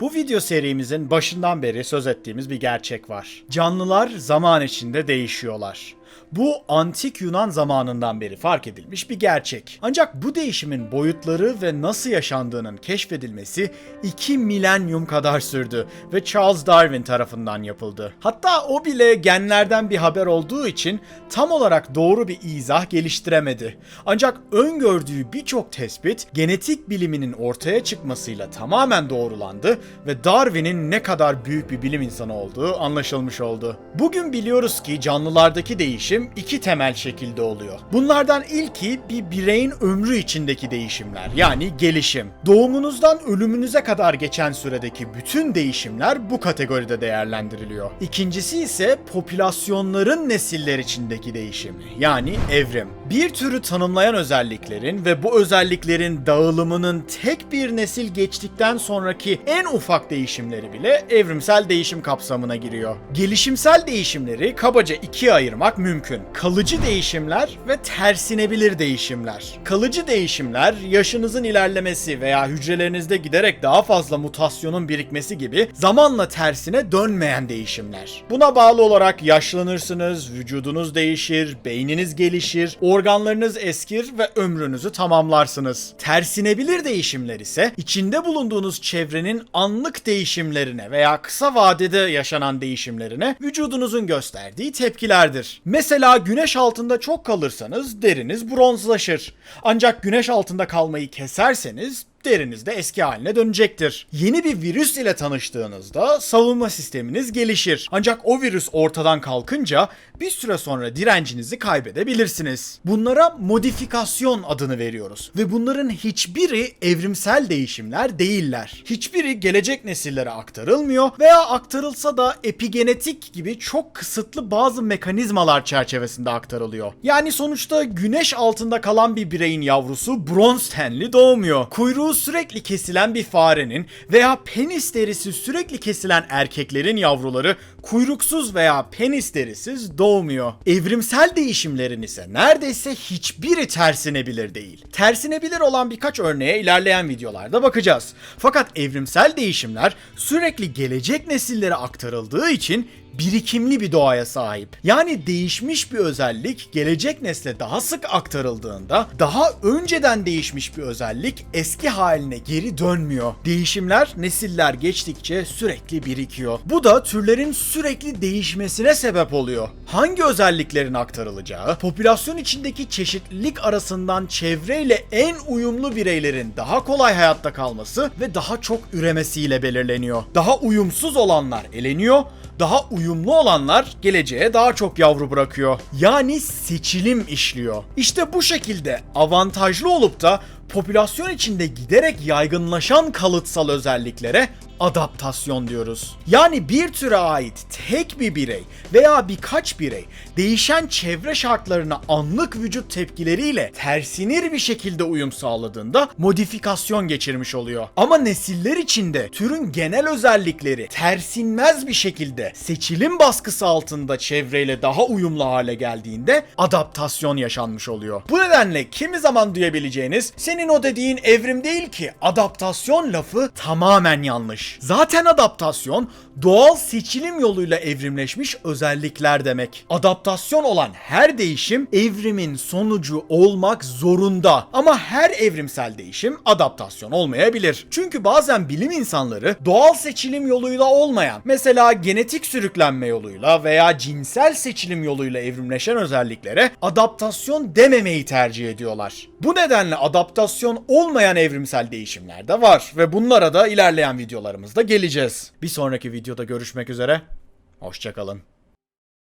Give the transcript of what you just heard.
Bu video serimizin başından beri söz ettiğimiz bir gerçek var. Canlılar zaman içinde değişiyorlar. Bu antik Yunan zamanından beri fark edilmiş bir gerçek. Ancak bu değişimin boyutları ve nasıl yaşandığının keşfedilmesi 2 milenyum kadar sürdü ve Charles Darwin tarafından yapıldı. Hatta o bile genlerden bir haber olduğu için tam olarak doğru bir izah geliştiremedi. Ancak öngördüğü birçok tespit genetik biliminin ortaya çıkmasıyla tamamen doğrulandı ve Darwin'in ne kadar büyük bir bilim insanı olduğu anlaşılmış oldu. Bugün biliyoruz ki canlılardaki değişim iki temel şekilde oluyor. Bunlardan ilki bir bireyin ömrü içindeki değişimler yani gelişim. Doğumunuzdan ölümünüze kadar geçen süredeki bütün değişimler bu kategoride değerlendiriliyor. İkincisi ise popülasyonların nesiller içindeki değişimi yani evrim. Bir türü tanımlayan özelliklerin ve bu özelliklerin dağılımının tek bir nesil geçtikten sonraki en ufak değişimleri bile evrimsel değişim kapsamına giriyor. Gelişimsel değişimleri kabaca ikiye ayırmak mümkün. Kalıcı değişimler ve tersinebilir değişimler. Kalıcı değişimler yaşınızın ilerlemesi veya hücrelerinizde giderek daha fazla mutasyonun birikmesi gibi zamanla tersine dönmeyen değişimler. Buna bağlı olarak yaşlanırsınız, vücudunuz değişir, beyniniz gelişir, organlarınız eskir ve ömrünüzü tamamlarsınız. Tersinebilir değişimler ise içinde bulunduğunuz çevrenin anlık değişimlerine veya kısa vadede yaşanan değişimlerine vücudunuzun gösterdiği tepkilerdir. Mesela güneş altında çok kalırsanız deriniz bronzlaşır. Ancak güneş altında kalmayı keserseniz de eski haline dönecektir. Yeni bir virüs ile tanıştığınızda savunma sisteminiz gelişir. Ancak o virüs ortadan kalkınca bir süre sonra direncinizi kaybedebilirsiniz. Bunlara modifikasyon adını veriyoruz ve bunların hiçbiri evrimsel değişimler değiller. Hiçbiri gelecek nesillere aktarılmıyor veya aktarılsa da epigenetik gibi çok kısıtlı bazı mekanizmalar çerçevesinde aktarılıyor. Yani sonuçta güneş altında kalan bir bireyin yavrusu bronz tenli doğmuyor. Kuyruğu sürekli kesilen bir farenin veya penis derisi sürekli kesilen erkeklerin yavruları kuyruksuz veya penis derisiz doğmuyor. Evrimsel değişimlerin ise neredeyse hiçbiri tersinebilir değil. Tersinebilir olan birkaç örneğe ilerleyen videolarda bakacağız. Fakat evrimsel değişimler sürekli gelecek nesillere aktarıldığı için birikimli bir doğaya sahip. Yani değişmiş bir özellik gelecek nesle daha sık aktarıldığında daha önceden değişmiş bir özellik eski haline geri dönmüyor. Değişimler nesiller geçtikçe sürekli birikiyor. Bu da türlerin sürekli değişmesine sebep oluyor. Hangi özelliklerin aktarılacağı, popülasyon içindeki çeşitlilik arasından çevreyle en uyumlu bireylerin daha kolay hayatta kalması ve daha çok üremesiyle belirleniyor. Daha uyumsuz olanlar eleniyor, daha uyumlu olanlar geleceğe daha çok yavru bırakıyor. Yani seçilim işliyor. İşte bu şekilde avantajlı olup da popülasyon içinde giderek yaygınlaşan kalıtsal özelliklere adaptasyon diyoruz. Yani bir türe ait tek bir birey veya birkaç birey değişen çevre şartlarına anlık vücut tepkileriyle tersinir bir şekilde uyum sağladığında modifikasyon geçirmiş oluyor. Ama nesiller içinde türün genel özellikleri tersinmez bir şekilde seçilim baskısı altında çevreyle daha uyumlu hale geldiğinde adaptasyon yaşanmış oluyor. Bu nedenle kimi zaman duyabileceğiniz senin o dediğin evrim değil ki adaptasyon lafı tamamen yanlış. Zaten adaptasyon doğal seçilim yoluyla evrimleşmiş özellikler demek. Adaptasyon olan her değişim evrimin sonucu olmak zorunda. Ama her evrimsel değişim adaptasyon olmayabilir. Çünkü bazen bilim insanları doğal seçilim yoluyla olmayan, mesela genetik sürüklenme yoluyla veya cinsel seçilim yoluyla evrimleşen özelliklere adaptasyon dememeyi tercih ediyorlar. Bu nedenle adaptasyon olmayan evrimsel değişimler de var ve bunlara da ilerleyen videolarımızda geleceğiz. Bir sonraki videoda görüşmek üzere. Hoşçakalın.